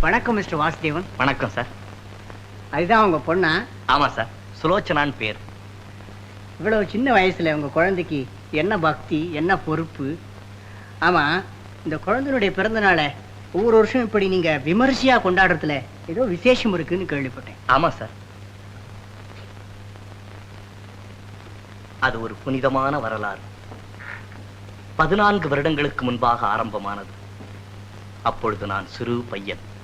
வணக்கம் மிஸ்டர் வாசுதேவன். வணக்கம் சார். அதுதான் உங்க பொண்ணா? ஆமா சார். சுலோச்சனான்னு பேர். இவ்வளவு சின்ன வயசுல உங்க குழந்தைக்கு என்ன பக்தி என்ன பொறுப்பு? ஆமா இந்த குழந்தையுடைய பிறந்த நாளை ஒவ்வொரு வருஷம் இப்படி நீங்க விமர்சையா கொண்டாடுறதுல ஏதோ விசேஷம் இருக்குன்னு கேள்விப்பட்டேன். ஆமா சார். அது ஒரு புனிதமான வரலாறு. பதினான்கு வருடங்களுக்கு முன்பாக ஆரம்பமானது. அப்பொழுது நான் சிறு பையன்.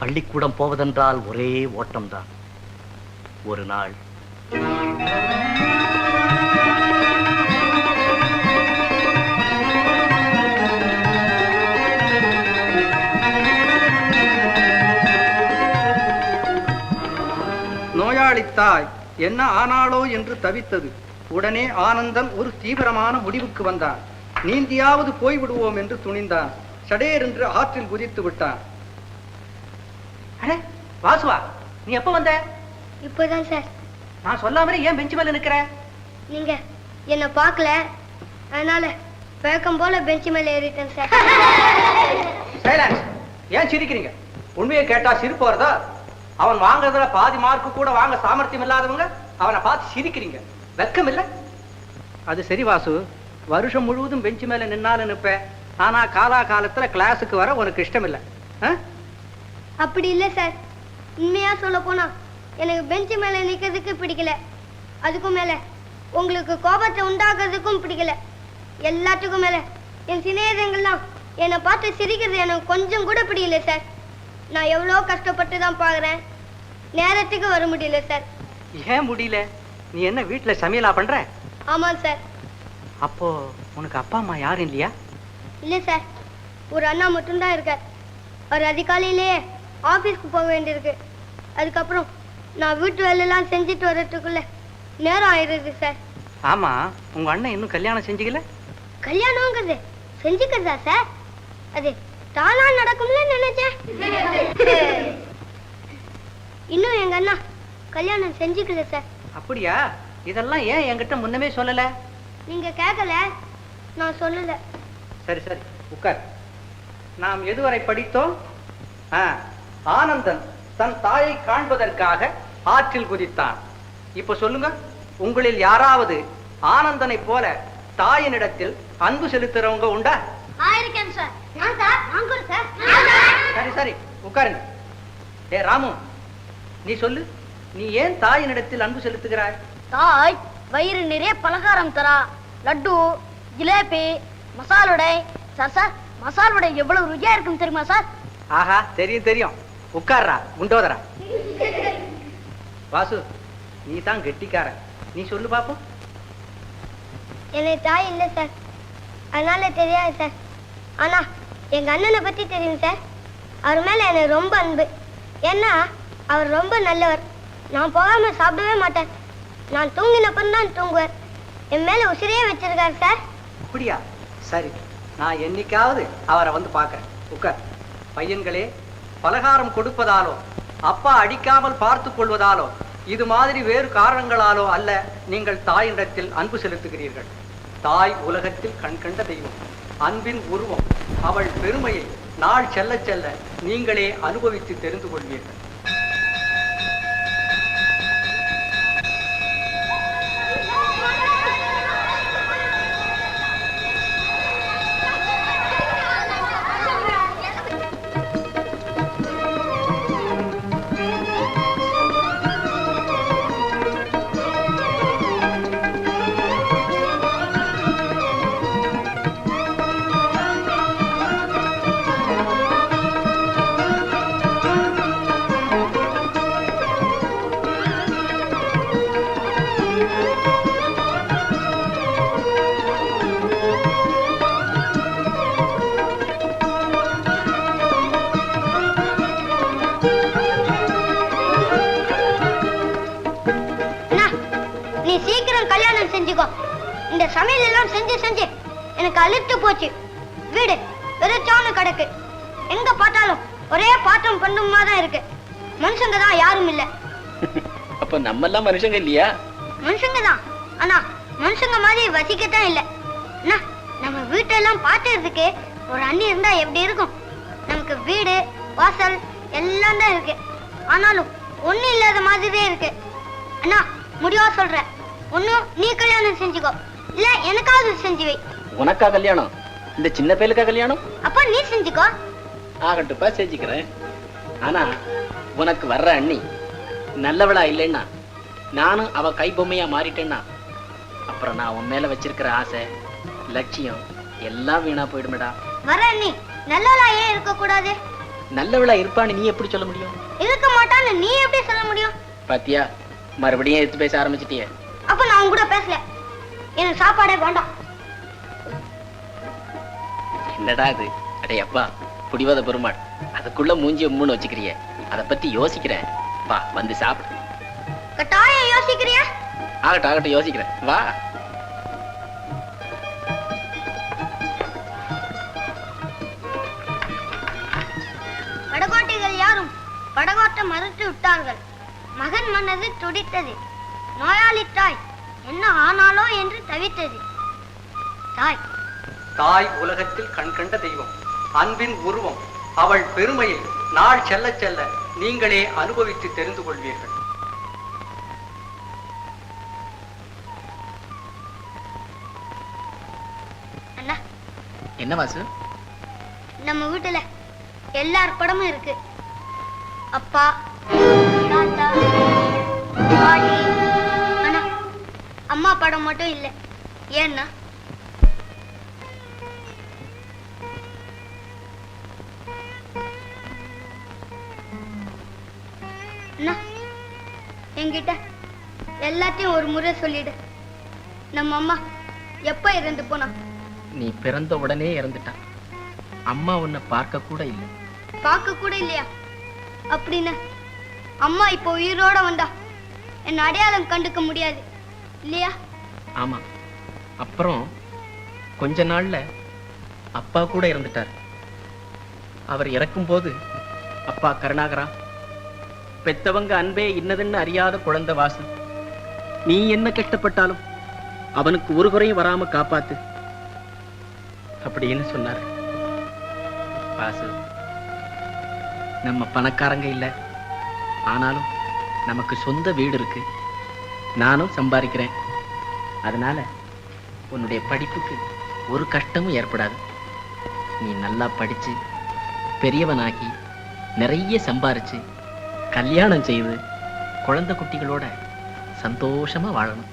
பள்ளிக்கூடம் போவதென்றால் ஒரே ஓட்டம்தான். ஒரு நாள். நோயாளித்தாய் என்ன ஆனாளோ என்று தவித்தது. உடனே ஆனந்தன் ஒரு தீவிரமான முடிவுக்கு வந்தான். நீந்தியாவது போய்விடுவோம் என்று துணிந்தான். சடேர் என்று ஆற்றில் குதித்து விட்டான். அடே வாசுவா நீ எப்ப வந்த? இப்போதான் சார். நான் சொல்லாமலே ஏன் பெஞ்சு மேல நிக்கிற? நீங்க என்ன பார்க்கல. அதனால வழக்கம் போல பெஞ்ச் மேல ஏறிட்டேன் சார். சைலன்ஸ் ஏன் சிரிக்கிறீங்க? உண்மையை கேட்டா சிரிப்பு வருதா? அவன் வாங்குறதுல பாதி மார்க்கு கூட வாங்க சாமர்த்தியம் இல்லாதவங்க அவனை பார்த்து சிரிக்கிறீங்க. வெக்கம் இல்ல? அது சரி வாசு. வருஷம் முழுவதும் பெஞ்சு மேல நின்னாலும் நிப்ப ஆனா காலா காலத்துல கிளாஸுக்கு வர உனக்கு இஷ்டம் இல்லை அப்படி இல்ல சார். உண்மையா சொல்ல போனா எனக்கு பெஞ்ச் மேல நிக்கிறதுக்கு பிடிக்கல. அதுக்கும் மேல உங்களுக்கு கோபத்தை உண்டாக்குறதுக்கும் பிடிக்கல. எல்லாத்துக்கும் மேல என் சிநேகிதங்கள்லாம் என்னை பார்த்து சிரிக்கிறது எனக்கு கொஞ்சம் கூட பிடிக்கல சார். நான் எவ்வளோ கஷ்டப்பட்டு தான் பார்க்குறேன் நேரத்துக்கு வர முடியல சார். ஏன் முடியல? நீ என்ன வீட்டுல சமையலா பண்ற? ஆமாம் சார். அப்போ உனக்கு அப்பா அம்மா யாரும் இல்லையா? இல்லை சார். ஒரு அண்ணா மட்டும்தான் இருக்கார். அவர் அதிகாலையிலேயே ஆஃபீஸ்க்கு போக வேண்டியிருக்கு. அதுக்கப்புறம் நான் வீட்டு வேலையெல்லாம் செஞ்சுட்டு வர்றதுக்குள்ள நேரம் ஆயிடுது சார். ஆமா உங்க அண்ணன் இன்னும் கல்யாணம் செஞ்சுக்கல? கல்யாணங்கிறது செஞ்சுக்கிறதா சார்? அது தானா நடக்கும்ல நினைச்சேன். இன்னும் எங்க அண்ணா கல்யாணம் செஞ்சுக்கல சார். அப்படியா? இதெல்லாம் ஏன் என்கிட்ட முன்னமே சொல்லல? நீங்க கேட்கல நான் சொல்லல. சரி சரி உட்கார். நாம் எதுவரை படித்தோம்? ஆ, ஆனந்தன் தன் தாயை காண்பதற்காக ஆற்றில் குதித்தான். இப்ப சொல்லுங்க உங்களில் யாராவது ஆனந்தனை போல தாயினிடத்தில் அன்பு செலுத்துறவங்க உண்டா? சார். சார் உட்காருங்க. ஏ ராமு நீ சொல்லு நீ ஏன் தாயினிடத்தில் அன்பு செலுத்துகிறாய்? தாய் வயிறு நிறைய பலகாரம் தரா. லட்டு ஜிலேபி மசால் வடை. சார் சார் மசால் வடை எவ்வளவு ருசியா இருக்கும் தெரியுமா சார்? ஆஹா தெரியும் தெரியும். உட்கார்றா குண்டோதரா. வாசு நீ தான் கெட்டிக்காரன். நீ சொல்லு பாப்போம். எனக்கு தாய் இல்லை சார் அதனால தெரியாது சார் ஆனா எங்க அண்ணனை பத்தி தெரியும் சார் அவர் மேல எனக்கு ரொம்ப அன்பு. ஏன்னா அவர் ரொம்ப நல்லவர். நான் போகாம சாப்பிடவே மாட்டேன். நான் தூங்கினப்பறம் தான் தூங்குவார் என் மேல உசிரியே வச்சிருக்காரு சார் அப்படியா? சரி நான் என்னைக்காவது அவரை வந்து பார்க்கறேன். உட்கார். பையன்களே பலகாரம் கொடுப்பதாலோ அப்பா அடிக்காமல் பார்த்து கொள்வதாலோ இது மாதிரி வேறு காரணங்களாலோ அல்ல நீங்கள் தாயினிடத்தில் அன்பு செலுத்துகிறீர்கள். தாய் உலகத்தில் கண் கண்ட தெய்வம் அன்பின் உருவம் அவள் பெருமையை நாள் செல்ல செல்ல நீங்களே அனுபவித்து தெரிந்து கொள்வீர்கள். எனக்கு அழுத்து போச்சு. வீடு வெறிச்சான கிடக்கு எங்க பார்த்தாலும் ஒரே பாத்திரம் பண்ணுமா தான் இருக்கு. மனுஷங்க தான் யாரும் இல்ல. அப்ப நம்ம எல்லாம் மனுஷங்க இல்லையா? மனுஷங்க தான். ஆனா மனுஷங்க மாதிரி வசிக்கத்தான் இல்ல. நம்ம வீட்டெல்லாம் பார்த்துறதுக்கு ஒரு அண்ணி இருந்தா எப்படி இருக்கும்? நமக்கு வீடு வாசல் எல்லாம் தான் இருக்கு. ஆனாலும் ஒண்ணு இல்லாத மாதிரியே இருக்கு. அண்ணா முடிவா சொல்றேன். ஒண்ணும் நீ கல்யாணம் செஞ்சுக்கோ. இல்ல எனக்காவது செஞ்சு வை. உனக்கா கல்யாணம்? இந்த சின்ன பையலுக்கா கல்யாணம்? அப்ப நீ செஞ்சுக்கோ. ஆகட்டுப்பா செஞ்சுக்கிறேன். ஆனா உனக்கு வர்ற அண்ணி நல்லவளா இல்லைன்னா நானும் அவ கைபொம்மையா மாறிட்டேன்னா அப்புறம் நான் உன் மேல வச்சிருக்கிற ஆசை லட்சியம் எல்லாம் வீணா போயிடுமேடா. வர நீ நல்லவளா ஏன் இருக்க கூடாது நல்லவளா இருப்பான்னு நீ எப்படி சொல்ல முடியும்? இருக்க மாட்டான்னு நீ எப்படி சொல்ல முடியும்? பாத்தியா மறுபடியும் எடுத்து பேச ஆரம்பிச்சிட்டியே. அப்ப நான் உன் கூட பேசல. எனக்கு சாப்பாடே வேண்டாம். என்னடா இது? அடே அப்பா புடிவாத பெருமாள் அதுக்குள்ள மூஞ்சி உம்முன்னு வச்சுக்கிறியே. அதை பத்தி யோசிக்கிறேன். வா வந்து சாப்பிடு. கட்டாயம் யோசிக்கிறியா? ஆகட்டும் ஆகட்டும் யோசிக்கிறேன். வா. படகோட்டிகள் யாரும் படகோட்ட மறுத்து விட்டார்கள். மகன் மனது துடித்தது. நோயாளி தாய் என்ன ஆனாலோ என்று தவித்தது. தாய் தாய் உலகத்தில் கண் கண்ட தெய்வம் அன்பின் உருவம் அவள் பெருமையை நாள் செல்ல செல்ல நீங்களே அனுபவித்து தெரிந்து கொள்வீர்கள். அண்ணா. என்ன வாசு? நம்ம வீட்டுல எல்லார் படமும் இருக்கு. அப்பா தாத்தா பாட்டி. அம்மா படம் மட்டும் இல்லை. ஏன்னா என்கிட்ட எல்லாத்தையும் ஒரு முறை சொல்லிடு. நம்ம அம்மா எப்ப இறந்து போனா? நீ பிறந்த உடனே இறந்துட்டா. அம்மா உன்னை பார்க்க கூட இல்லை. பார்க்க கூட இல்லையா? அப்படின்னு அம்மா இப்போ உயிரோட வந்தா என் அடையாளம் கண்டுக்க முடியாது இல்லையா? ஆமா. அப்புறம் கொஞ்ச நாள்ல அப்பா கூட இறந்துட்டார். அவர் இறக்கும்போது அப்பா கருணாகரா பெத்தவங்க அன்பே இன்னதுன்னு அறியாத குழந்தை வாசல் நீ என்ன கஷ்டப்பட்டாலும் அவனுக்கு ஒரு குறையும் வராம காப்பாத்து. அப்படின்னு சொன்னார். வாசு நம்ம பணக்காரங்க இல்லை. ஆனாலும் நமக்கு சொந்த வீடு இருக்கு. நானும் சம்பாதிக்கிறேன். அதனால உன்னுடைய படிப்புக்கு ஒரு கஷ்டமும் ஏற்படாது. நீ நல்லா படிச்சு பெரியவனாகி நிறைய சம்பாரிச்சு கல்யாணம் செய்து குழந்தை குட்டிகளோட சந்தோஷமா வாழணும்.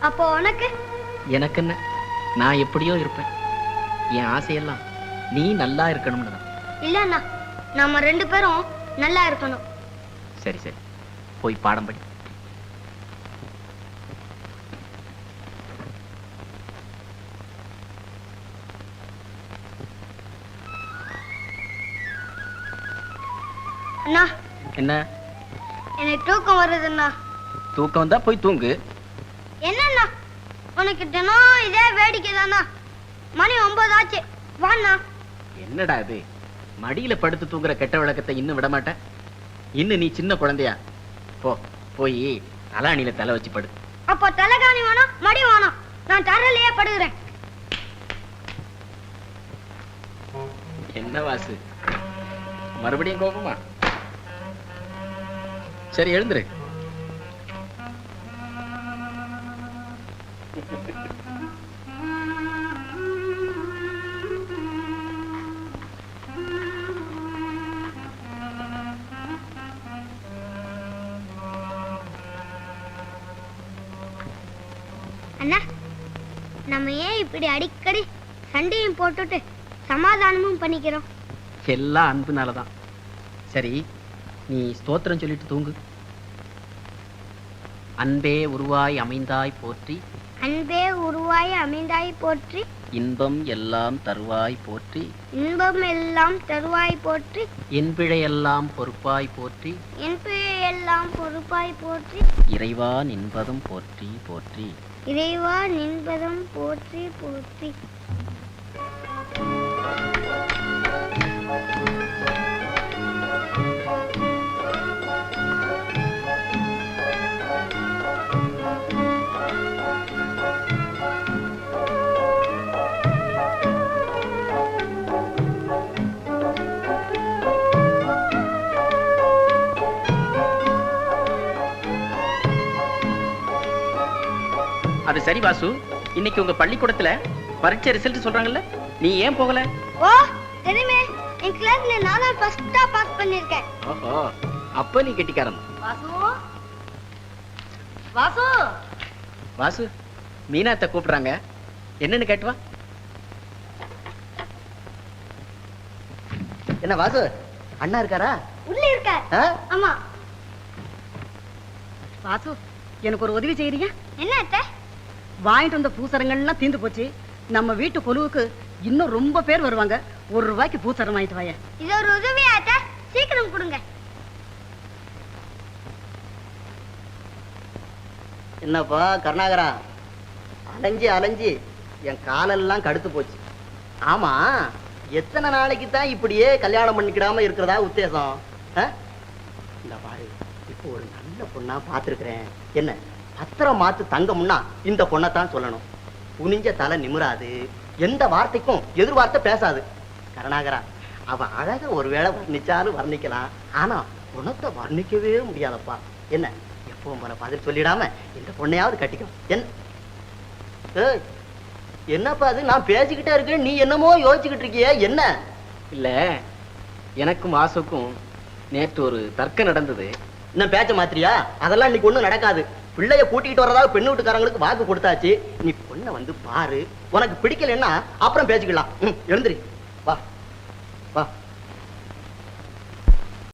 அப்போ உனக்கு? எனக்கு என்ன நான் எப்படியோ இருப்பேன். என் ஆசையெல்லாம் நீ நல்லா இருக்கணும்னு தான். இல்லைண்ணா நாம ரெண்டு பேரும் நல்லா இருக்கணும். சரி சரி. போய் பாடம் படி. அண்ணா என்ன? எனக்கு தூக்கம் வருதுண்ணா. தூக்கம் வந்தா போய் தூங்கு. என்னண்ணா? உனக்கு தினம் இதே வேடிக்கை தானா மணி ஒன்பது ஆச்சு. வாண்ணா. என்னடா இது? மடியில படுத்து தூங்குற கெட்ட விளக்கத்தை இன்னும் விட மாட்டேன் இன்னும் நீ சின்ன குழந்தையா? போ போய் தலாணியில தலை வச்சு படு. அப்போ தலைகாணி வேணாம் மடி வேணாம் நான் தரலையே படுகிறேன். என்ன வாசு? மறுபடியும் கோபமா? சரி எழுந்துரு. அண்ணா நம்ம ஏன் இப்படி அடிக்கடி சண்டையும் போட்டுட்டு சமாதானமும் பண்ணிக்கிறோம்? எல்லாம் அன்புனாலதான். சரி நீ ஸ்தோத்திரம் சொல்லிட்டு தூங்கு. அன்பே உருவாய் அமைந்தாய் போற்றி. அன்பே உருவாய் அமைந்தாய் போற்றி. இன்பம் எல்லாம் தருவாய் போற்றி. இன்பம் எல்லாம் தருவாய் போற்றி. என் பிழையெல்லாம் பொறுப்பாய் போற்றி. என் எல்லாம் பொறுப்பாய் போற்றி. இறைவா நின்பதும் போற்றி போற்றி. இறைவா நின்பதம் போற்றி போற்றி. சரி வாசு. இன்னைக்கு உங்க பள்ளிக்கூடத்துல பரீட்சை ரிசல்ட் சொல்றாங்கல்ல? நீ ஏன் போகல? ஓ தெரியுமே. என் கிளாஸ்ல நான் ஃபர்ஸ்டா பாஸ் பண்ணிருக்கேன் ஓஹோ அப்ப நீ கெட்டிக்காரன். வாசு. வாசு. வாசு மீனாத்த கூப்பிடுறாங்க. என்னன்னு கேட்டு வா. என்ன வாசு அண்ணா இருக்காரா? உள்ள இருக்கார்? ஆமா. வாசு எனக்கு ஒரு உதவி செய்யறீங்க என்ன அத்தை? வாங்கிட்டு வந்த பூசரங்கள்லாம் தீந்து போச்சு. நம்ம வீட்டு கொலுவுக்கு இன்னும் ரொம்ப பேர் வருவாங்க. ஒரு ரூபாய்க்கு பூசரம் வாங்கிட்டு வாய. இது ஒரு உதவி அத்தை சீக்கிரம் கொடுங்க. என்னப்பா கருணாகரா? அலைஞ்சு அலைஞ்சு. என் காலெல்லாம் கடுத்து போச்சு. ஆமா எத்தனை நாளைக்கு தான் இப்படியே கல்யாணம் பண்ணிக்கிடாம இருக்கிறதா உத்தேசம்? இந்த பாரு இப்போ ஒரு நல்ல பொண்ணா பார்த்துருக்கிறேன். என்ன? பத்திரம் மாத்து தங்கம்னா இந்த பொண்ணை தான் சொல்லணும். குனிஞ்ச தலை நிமிராது. எந்த வார்த்தைக்கும் எதிர்வார்த்தை பேசாது. கருணாகரா அவ அழக ஒருவேளை வர்ணிச்சாலும் வர்ணிக்கலாம். ஆனா குணத்தை வர்ணிக்கவே முடியாதப்பா. என்ன எப்பவும் போல பதில் சொல்லிடாம இந்த பொண்ணையாவது கட்டிக்கும் என்ன? என்னப்பா அது? நான் பேசிக்கிட்டே இருக்கேன். நீ என்னமோ யோசிச்சுக்கிட்டு இருக்கியே. என்ன? இல்ல எனக்கும் வாசுக்கும் நேற்று ஒரு தர்க்கம் நடந்தது. என்ன பேச்ச மாத்திரியா? அதெல்லாம் இன்னைக்கு ஒண்ணும் நடக்காது. பிள்ளைய கூட்டிகிட்டு வரதாக பெண்ணு வீட்டுக்காரங்களுக்கு வாக்கு கொடுத்தாச்சு. நீ பொண்ணை வந்து பாரு. உனக்கு பிடிக்கலன்னா அப்புறம் பேசிக்கலாம். எழுந்திரி.